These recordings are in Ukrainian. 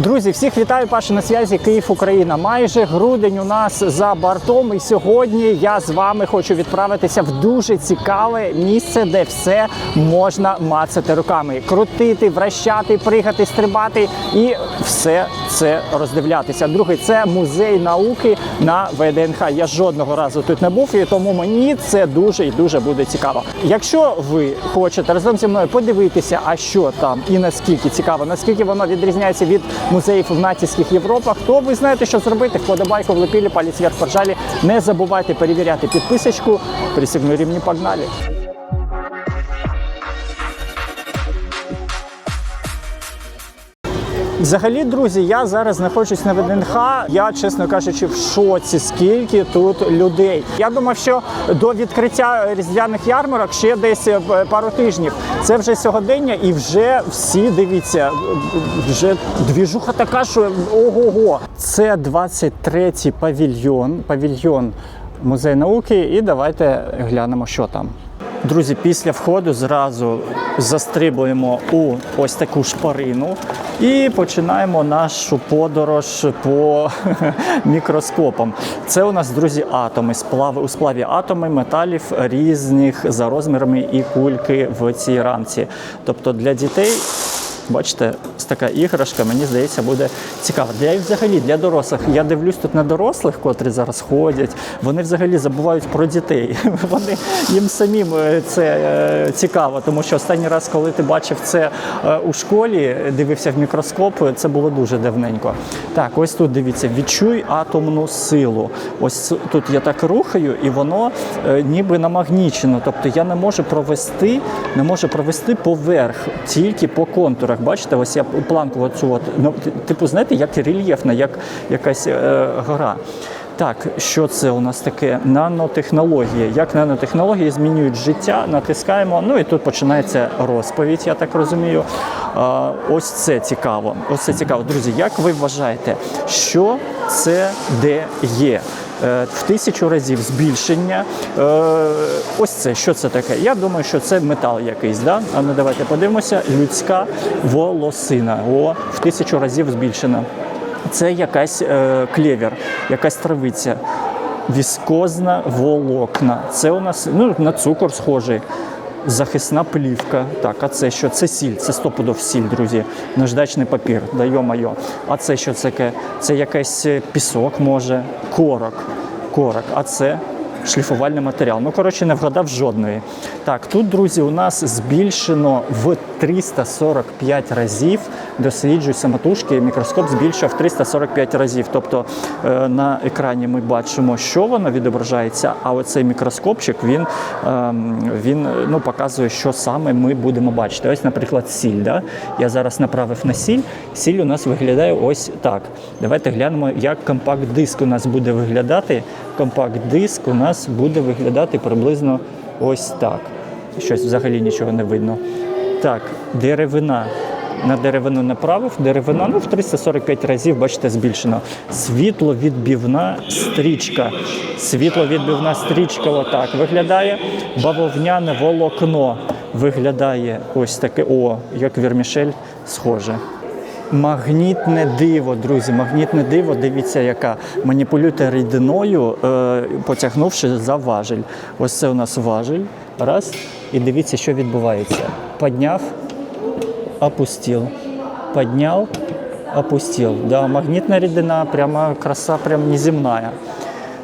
Друзі, всіх вітаю, Паша на зв'язі Київ, Україна. Майже грудень у нас за бортом. І сьогодні я з вами хочу відправитися в дуже цікаве місце, де все можна мацати руками, крутити, вращати, пригати, стрибати і все це роздивлятися. Другий це музей науки на ВДНХ. Я жодного разу тут не був, і тому мені це дуже і дуже буде цікаво. Якщо ви хочете разом зі мною подивитися, а що там і наскільки цікаво, наскільки воно відрізняється від музеїв в нацистських Європах, то ви знаєте, що зробити. Вподобайку влепили, палець вверх поржалі. Не забувайте перевіряти підписочку. Присягну рівні погнали. Взагалі, друзі, я зараз знаходжусь на ВДНХ. Я, чесно кажучи, в шоці, скільки тут людей. Я думав, що до відкриття різдвяних ярмарок ще десь е, пару тижнів. Це вже сьогодення, і вже всі дивіться, вже двіжуха така, що ого-го. Це 23-й павільйон, павільйон музей науки. І давайте глянемо, що там. Друзі, після входу зразу застрибуємо у ось таку шпарину і починаємо нашу подорож по мікроскопам. Це у нас, друзі, атоми, сплави у сплаві атоми металів різних за розмірами і кульки в цій рамці. Тобто для дітей. Бачите, ось така іграшка, мені здається, буде цікаво. Для взагалі для дорослих. Я дивлюсь тут на дорослих, котрі зараз ходять. Вони взагалі забувають про дітей. Вони їм самим е, це е, цікаво, тому що останній раз, коли ти бачив це е, у школі, дивився в мікроскоп, це було дуже давненько. Так, ось тут дивіться, відчуй атомну силу. Ось тут я так рухаю, і воно е, ніби намагнічено. Тобто я не можу провести, не можу провести поверх, тільки по контурах. Бачите, ось я планку оцю от, ну, типу, знаєте, як рельєфна, як якась е, гора. Так, що це у нас таке? Нанотехнології. Як нанотехнології змінюють життя, натискаємо. Ну і тут починається розповідь, я так розумію. А, ось це цікаво. Ось це цікаво. Друзі, як ви вважаєте, що це де є? Е, В тисячу разів збільшення. Е, Ось це, що це таке? Я думаю, що це метал якийсь. Да? А ну давайте подивимося. Людська волосина. О, в тисячу разів збільшена. Це якась е, якась травиця. Віскозна волокна. Це у нас ну, на цукор схожий. Захисна плівка. Так, а це що? Це сіль, це стопудов сіль, друзі. Наждачний папір, да йо-майо. А це що таке? Це якийсь е, пісок, може, корок. Корок. А це шліфувальний матеріал. Ну, коротше, не вгадав жодної. Так, тут, друзі, у нас збільшено в 345 разів. Досліджуй самотужки, мікроскоп збільшив 345 разів. Тобто е, на екрані ми бачимо, що воно відображається, а оцей мікроскопчик він, ем, він е, ну, показує, що саме ми будемо бачити. Ось, наприклад, сіль. Да? Я зараз направив на сіль. Сіль у нас виглядає ось так. Давайте глянемо, як компакт-диск у нас буде виглядати. Компакт-диск у нас буде виглядати приблизно ось так. Щось взагалі нічого не видно. Так, деревина. На деревину направив, деревина ну, в 345 разів, бачите, збільшено. Світловідбівна стрічка. Світловідбивна стрічка отак виглядає. Бавовняне волокно виглядає ось таке. О, як вірмішель схоже. Магнітне диво, друзі, магнітне диво, дивіться, яка маніпулюєте рідиною, е, потягнувши за важель. Ось це у нас важель. Раз. І дивіться, що відбувається. Подняв, опустил. Поднял, опустил. Да, магнітна рідина, прямо краса, прям неземная.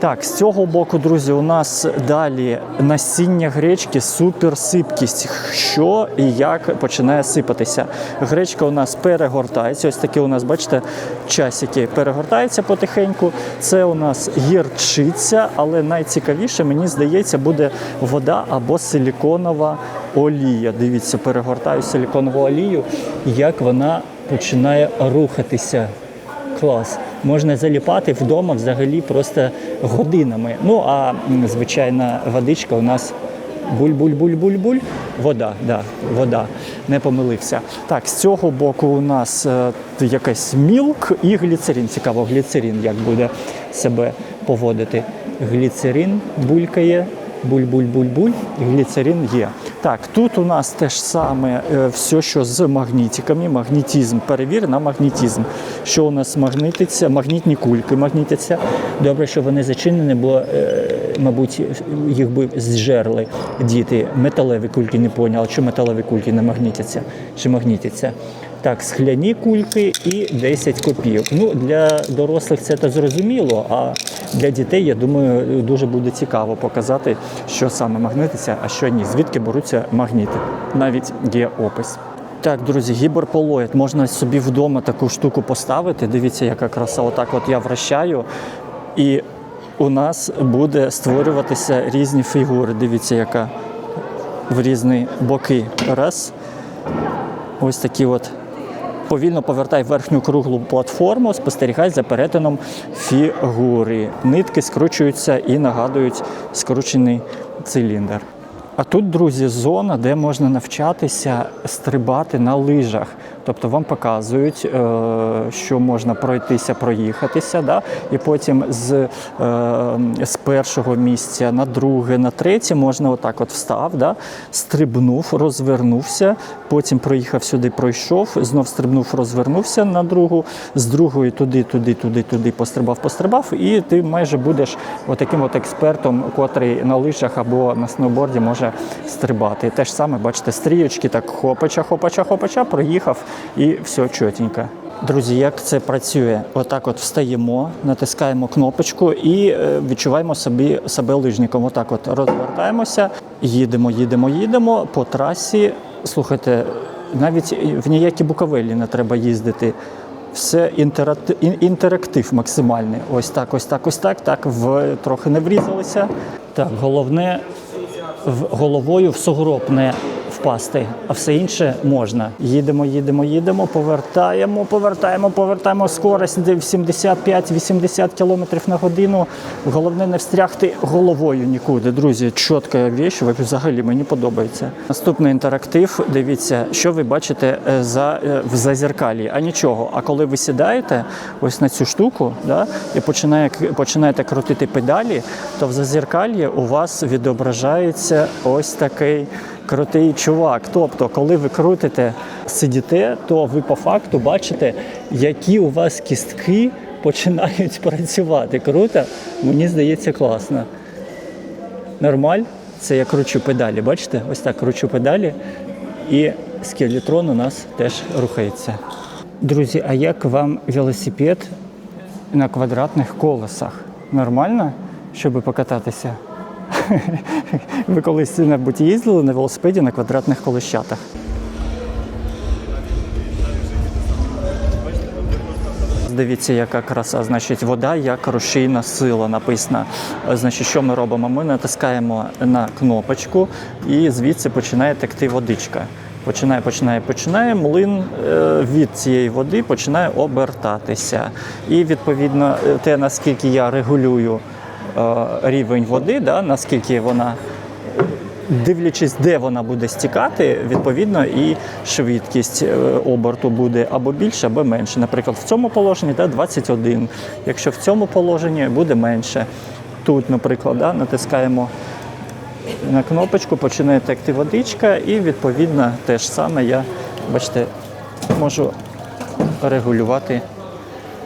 Так, з цього боку, друзі, у нас далі насіння гречки, суперсипкість. Що і як починає сипатися. Гречка у нас перегортається. Ось такі у нас, бачите, часики перегортаються потихеньку. Це у нас гірчиця, але найцікавіше, мені здається, буде вода або силіконова олія. Дивіться, перегортаю силіконову олію, як вона починає рухатися. Клас. Можна заліпати вдома взагалі просто годинами. Ну а звичайна водичка у нас буль-буль-буль-буль-буль. Вода, да, вода. Не помилився. Так, з цього боку у нас е, якась мілк і гліцерин. Цікаво, гліцерин як буде себе поводити. Гліцерин булькає. Буль-буль-буль-буль, гліцерин є. Так, тут у нас те ж саме е, все, що з магнітиками. Магнітизм. Перевір на магнітизм. Що у нас магнітиться? Магнітні кульки магнітяться. Добре, що вони зачинені, бо, е, мабуть, їх би зжерли діти. Металеві кульки не поняли, що металеві кульки не магнітяться. Чи магнітяться? Так, скляні кульки і 10 копійок. Ну, для дорослих це зрозуміло, а для дітей, я думаю, дуже буде цікаво показати, що саме магнититься, а що ні. Звідки беруться магніти. Навіть є опис. Так, друзі, гіперполоїд. Можна собі вдома таку штуку поставити. Дивіться, яка краса. Отак от я вращаю. І у нас буде створюватися різні фігури. Дивіться, яка в різні боки. Раз. Ось такі от. Повільно повертай верхню круглу платформу, спостерігай за перетином фігури. Нитки скручуються і нагадують скручений циліндр. А тут, друзі, зона, де можна навчатися стрибати на лижах. Тобто вам показують, е, що можна пройтися, проїхатися, да? і потім з, е, з першого місця на друге, на третє можна отак от встав, да? стрибнув, розвернувся, потім проїхав сюди, пройшов, знов стрибнув, розвернувся на другу, з другої туди, туди, туди, туди пострибав, пострибав, і ти майже будеш отаким от експертом, котрий на лижах або на сноуборді може стрибати. Те ж саме, бачите, стрічки, так хопача, хопача, хопача, проїхав і все чотенько. Друзі, як це працює? Отак от встаємо, натискаємо кнопочку і е, відчуваємо собі себе лижником. Отак от розвертаємося, їдемо, їдемо, їдемо по трасі. Слухайте, навіть в ніякі буковелі не треба їздити. Все інтерактив максимальний. Ось так, ось так, ось так. Так, в трохи не врізалися. Так, головне головою в сугроб не впасти, а все інше можна. Їдемо, їдемо, їдемо, повертаємо, повертаємо, повертаємо скорость 75-80 км на годину. Головне не встрягти головою нікуди. Друзі, чітка річ, взагалі мені подобається. Наступний інтерактив. Дивіться, що ви бачите е, за, е, в зазеркалі. А нічого. А коли ви сідаєте ось на цю штуку да, і починає, починаєте крутити педалі, то в зазеркалі у вас відображається ось такий крутий чувак. Тобто, коли ви крутите, сидіте, то ви по факту бачите, які у вас кістки починають працювати. Круто? Мені здається, класно. Нормаль? Це я кручу педалі. Бачите? Ось так кручу педалі. І скелетрон у нас теж рухається. Друзі, а як вам велосипед на квадратних колесах? Нормально, щоб покататися? Ви колись небудь їздили на велосипеді на квадратних колещатах? Дивіться, яка краса. Значить, вода як рушійна сила написано. Е, Значить, що ми робимо? Ми натискаємо на кнопочку і звідси починає текти водичка. Починає, починає, починає. Млин е, від цієї води починає обертатися. І відповідно е, те, наскільки я регулюю рівень води, да, наскільки вона дивлячись, де вона буде стікати, відповідно і швидкість е, оберту буде або більше, або менше. Наприклад, в цьому положенні да, 21. Якщо в цьому положенні буде менше. Тут, наприклад, да, натискаємо на кнопочку, починає текти водичка, і відповідно те ж саме я, бачите, можу регулювати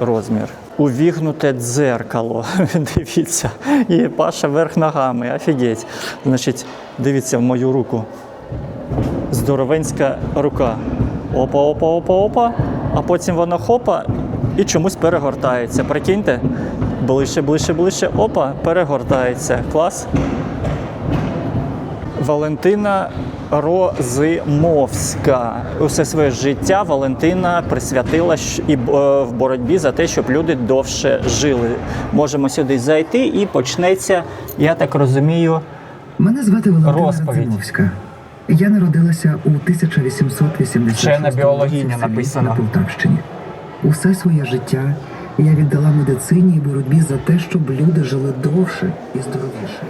розмір. Увігнуте дзеркало. Дивіться. І Паша верх ногами. Офігеть. Значить, дивіться в мою руку. Здоровенська рука. Опа, опа, опа, опа. А потім вона хопа і чомусь перегортається. Прикиньте? Ближче, ближче, ближче. Опа, перегортається. Клас. Валентина Розимовська. Усе своє життя Валентина присвятила і е, в боротьбі за те, щоб люди довше жили. Можемо сюди зайти і почнеться, я так розумію, Мене звати Валентина Розповідь. Радзимовська. Я народилася у 1886 Вчена біологиня році в селі написано. на Полтавщині. Усе своє життя я віддала медицині і боротьбі за те, щоб люди жили довше і здоровіше.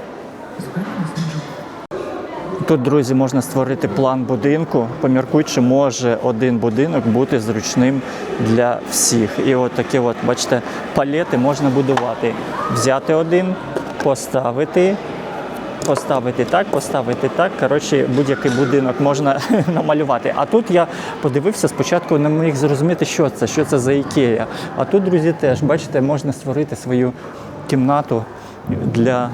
Тут, друзі, можна створити план будинку. Поміркуй, чи може один будинок бути зручним для всіх. І от такі, от, бачите, палети можна будувати. Взяти один, поставити поставити так, поставити так. Коротше, будь-який будинок можна намалювати. А тут я подивився спочатку, не міг зрозуміти, що це, що це за ікея. А тут, друзі, теж бачите, можна створити свою кімнату для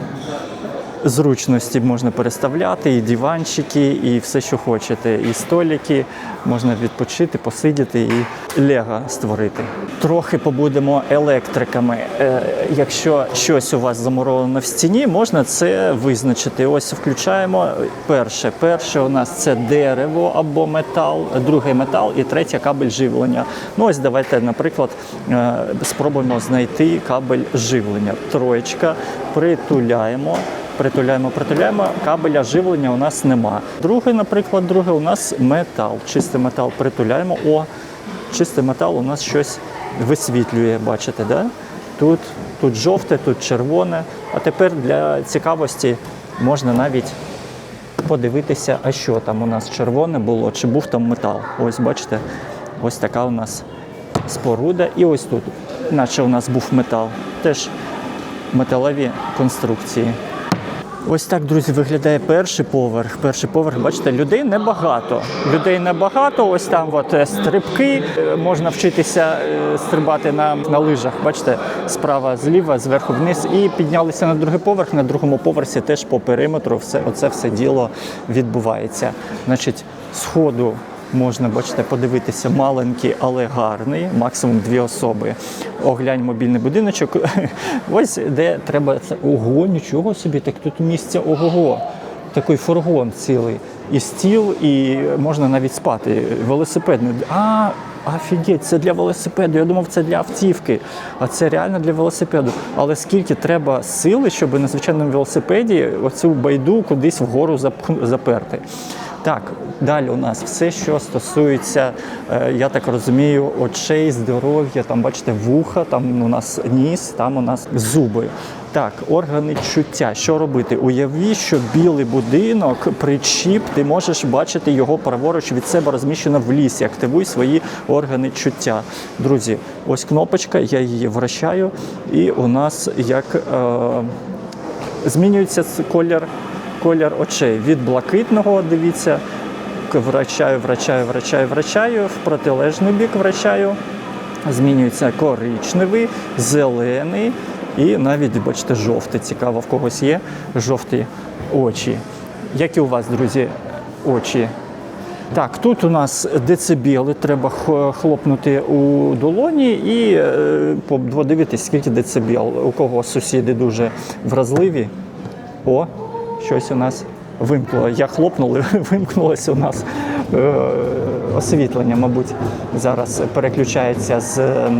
зручності можна переставляти, і диванчики, і все, що хочете, і столики, можна відпочити, посидіти і лего створити. Трохи побудемо електриками. Е, якщо щось у вас замуровано в стіні, можна це визначити. Ось включаємо перше. Перше у нас це дерево або метал, другий метал і третє кабель живлення. Ну ось давайте, наприклад, е, спробуємо знайти кабель живлення. Троєчка, притуляємо. Притуляємо, притуляємо, кабеля живлення у нас нема. Другий, наприклад, другий у нас метал. Чистий метал притуляємо. О, чистий метал у нас щось висвітлює, бачите, да? Тут, тут жовте, тут червоне. А тепер для цікавості можна навіть подивитися, а що там у нас червоне було, чи був там метал. Ось бачите, ось така у нас споруда. І ось тут, наче у нас був метал. Теж металеві конструкції. Ось так, друзі, виглядає перший поверх. Перший поверх, бачите, людей небагато. Людей небагато. Ось там от е, стрибки. Е, Можна вчитися е, стрибати на, на лижах. Бачите, справа зліва, зверху вниз. І піднялися на другий поверх. На другому поверсі теж по периметру все, оце все діло відбувається. Значить, сходу можна, бачите, подивитися маленький, але гарний, максимум дві особи. Оглянь мобільний будиночок. Ось де треба це. Ого, нічого собі, так тут місця ого-го. Такий фургон цілий. І стіл, і можна навіть спати. Велосипедний. А, офігеть, це для велосипеду. Я думав, це для автівки. А це реально для велосипеду. Але скільки треба сили, щоб на звичайному велосипеді оцю байду кудись вгору заперти. Так, далі у нас все, що стосується, е, я так розумію, очей, здоров'я, там бачите, вуха, там у нас ніс, там у нас зуби. Так, органи чуття. Що робити? Уяви, що білий будинок, причіп, ти можеш бачити його праворуч від себе розміщено в лісі. Активуй свої органи чуття. Друзі, ось кнопочка, я її вращаю, і у нас як. Е, змінюється колір, колір очей від блакитного, дивіться, вращаю, вращаю, вращаю, вращаю, в протилежний бік вращаю. Змінюється коричневий, зелений і навіть, бачите, жовтий. Цікаво, в когось є жовті очі. Які у вас, друзі, очі? Так, тут у нас децибели, треба хлопнути у долоні і е, подивитись, скільки децибел. У кого сусіди дуже вразливі. О, щось у нас вимкнуло. Я хлопнув, вимкнулося у нас е, освітлення, мабуть, зараз переключається з е,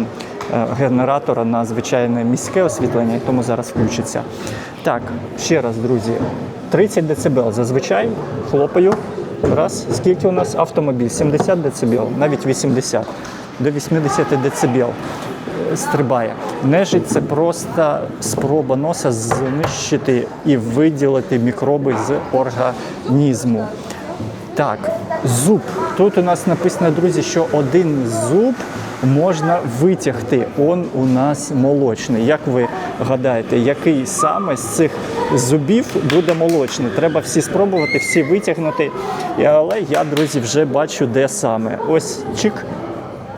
генератора на звичайне міське освітлення, і тому зараз включиться. Так, ще раз, друзі, 30 дБ зазвичай хлопаю. Раз, скільки у нас автомобіль? 70 дБ, навіть 80, до 80 дБ стрибає. Нежить це просто спроба носа знищити і виділити мікроби з організму. Так, зуб. Тут у нас написано, друзі, що один зуб можна витягти. Он у нас молочний. Як ви гадаєте, який саме з цих зубів буде молочний? Треба всі спробувати, всі витягнути. Але я, друзі, вже бачу, де саме. Ось чик.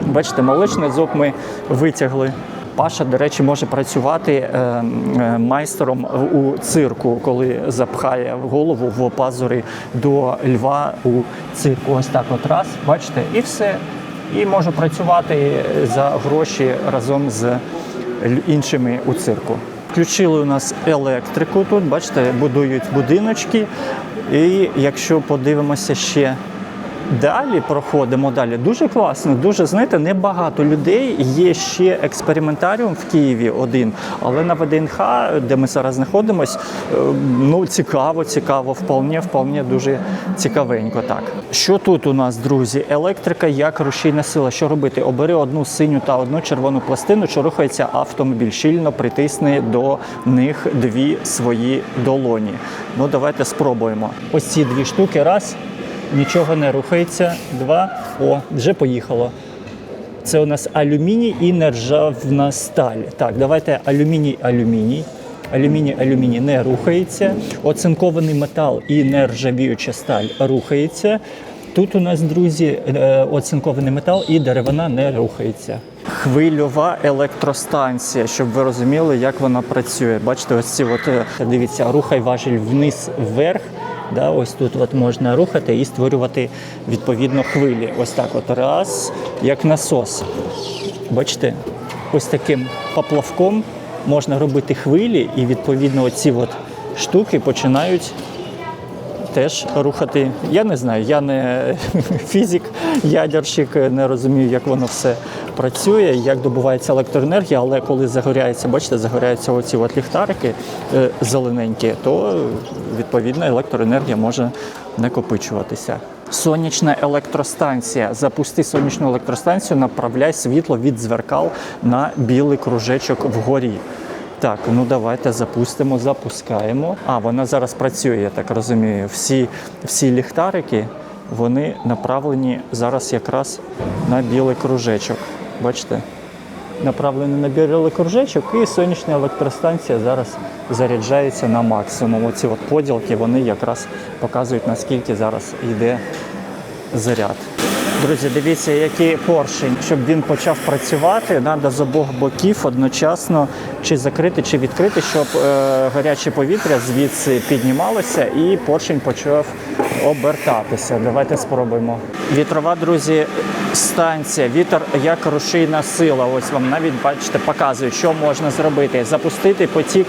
Бачите, молочний зуб ми витягли. Паша, до речі, може працювати е, е, майстером у цирку, коли запхає голову в пазури до льва у цирку. Ось так от раз, бачите, і все. І можу працювати за гроші разом з іншими у цирку. Включили у нас електрику тут, бачите, будують будиночки. І якщо подивимося ще Далі проходимо далі. Дуже класно, дуже знаєте, небагато людей. Є ще експериментаріум в Києві один, але на ВДНХ, де ми зараз знаходимось, е, ну цікаво, цікаво, вполне, вполне дуже цікавенько. Так що тут у нас, друзі? Електрика як рушійна сила. Що робити? Обери одну синю та одну червону пластину, що рухається автомобіль. Щільно притисни до них дві свої долоні. Ну давайте спробуємо. Ось ці дві штуки. Раз. Нічого не рухається. Два. О, вже поїхало. Це у нас алюміній і нержавна сталь. Так, давайте алюміній, алюміній. Алюміній, алюміній не рухається. Оцинкований метал і нержавіюча сталь рухається. Тут у нас, друзі, е, оцинкований метал і деревина не рухається. Хвильова електростанція, щоб ви розуміли, як вона працює. Бачите, ось ці от е, дивіться, рухай важіль вниз вверх. Да, ось тут от можна рухати і створювати відповідно хвилі. Ось так, от раз, як насос. Бачите, ось таким поплавком можна робити хвилі, і відповідно от штуки починають теж рухати. Я не знаю, я не фізик, ядерщик, не розумію, як воно все працює, як добувається електроенергія, але коли загоряється, бачите, загоряються оці от ліхтарики е, зелененькі, то відповідно електроенергія може накопичуватися. Сонячна електростанція. Запусти сонячну електростанцію, направляй світло від дзеркал на білий кружечок вгорі. Так, ну давайте запустимо, запускаємо. А, вона зараз працює, я так розумію. Всі, всі ліхтарики вони направлені зараз якраз на білий кружечок. Бачите? Направлені на білий кружечок, і сонячна електростанція зараз заряджається на максимум. Оці от поділки вони якраз показують, наскільки зараз йде заряд. Друзі, дивіться, який поршень. Щоб він почав працювати, треба з обох боків одночасно чи закрити, чи відкрити, щоб е, гаряче повітря звідси піднімалося і поршень почав обертатися. Давайте спробуємо. Вітрова, друзі, станція. Вітер як рушійна сила. Ось вам навіть бачите, показує, що можна зробити. Запустити потік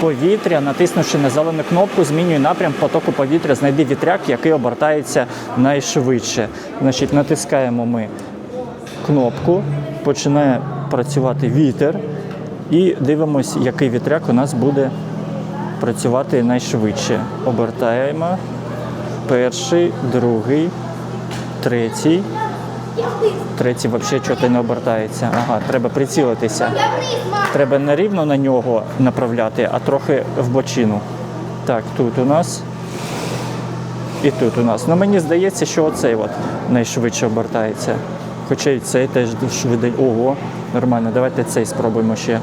повітря, натиснувши на зелену кнопку, змінює напрям потоку повітря, знайди вітряк, який обертається найшвидше. Значить, натискаємо ми кнопку, починає працювати вітер, і дивимось, який вітряк у нас буде працювати найшвидше. Обертаємо. Перший, другий, третій. Третій взагалі чого не обертається. Ага, треба прицілитися. Треба не рівно на нього направляти, а трохи в бочину. Так, тут у нас. І тут у нас. Ну мені здається, що оцей от найшвидше обертається. Хоча і цей теж швидень. Ого, нормально. Давайте цей спробуємо ще.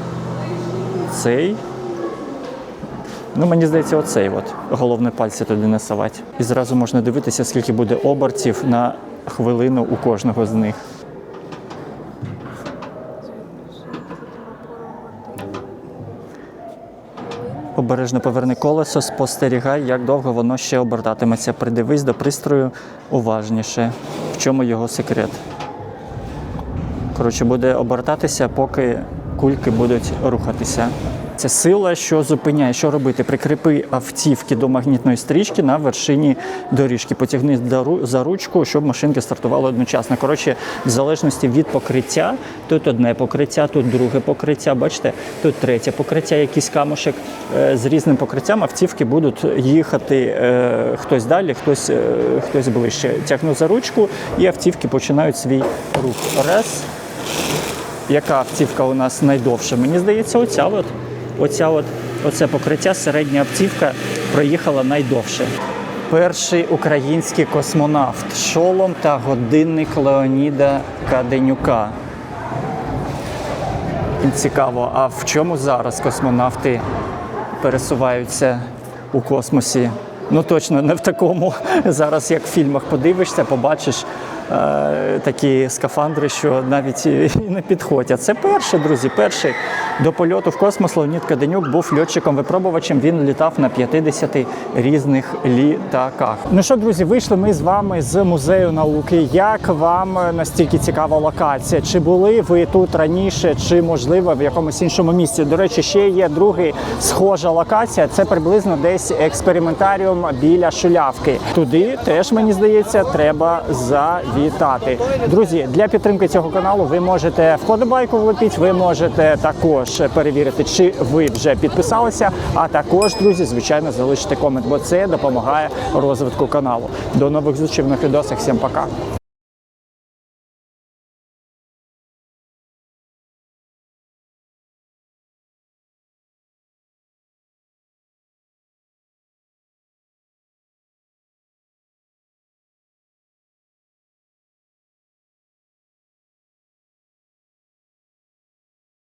Цей. Ну, мені здається, оцей от. Головне пальці туди насувати. І зразу можна дивитися, скільки буде обертів на хвилину у кожного з них. Обережно поверни колесо, спостерігай, як довго воно ще обертатиметься. Придивись до пристрою уважніше. В чому його секрет? Коротше, буде обертатися, поки кульки будуть рухатися. Це сила, що зупиняє, що робити? Прикріпи автівки до магнітної стрічки на вершині доріжки. Потягни за ручку, щоб машинки стартували одночасно. Коротше, в залежності від покриття, тут одне покриття, тут друге покриття. Бачите, тут третє покриття, якийсь камушек. Е, З різним покриттям автівки будуть їхати е, хтось далі, хтось, е, хтось ближче. Тягну за ручку, і автівки починають свій рух. Раз. Яка автівка у нас найдовша? Мені здається, оця от. Оця от, оце покриття, середня автівка проїхала найдовше. Перший український космонавт шолом та годинник Леоніда Каденюка. Цікаво, а в чому зараз космонавти пересуваються у космосі? Ну точно не в такому. Зараз, як в фільмах подивишся, побачиш е, такі скафандри, що навіть і не підходять. Це перший, друзі, перший до польоту в космос Леонід Каденюк був льотчиком-випробувачем. Він літав на 50 різних літаках. Ну що, друзі, вийшли ми з вами з музею науки. Як вам настільки цікава локація? Чи були ви тут раніше, чи можливо в якомусь іншому місці? До речі, ще є другий схожа локація. Це приблизно десь експериментаріум біля шулявки. Туди теж мені здається, треба завітати. Друзі, для підтримки цього каналу ви можете вподобайку влепити, ви можете також перевірити, чи ви вже підписалися. А також, друзі, звичайно, залишити комент, бо це допомагає розвитку каналу. До нових зустрічей в нових відосах. Всім пока.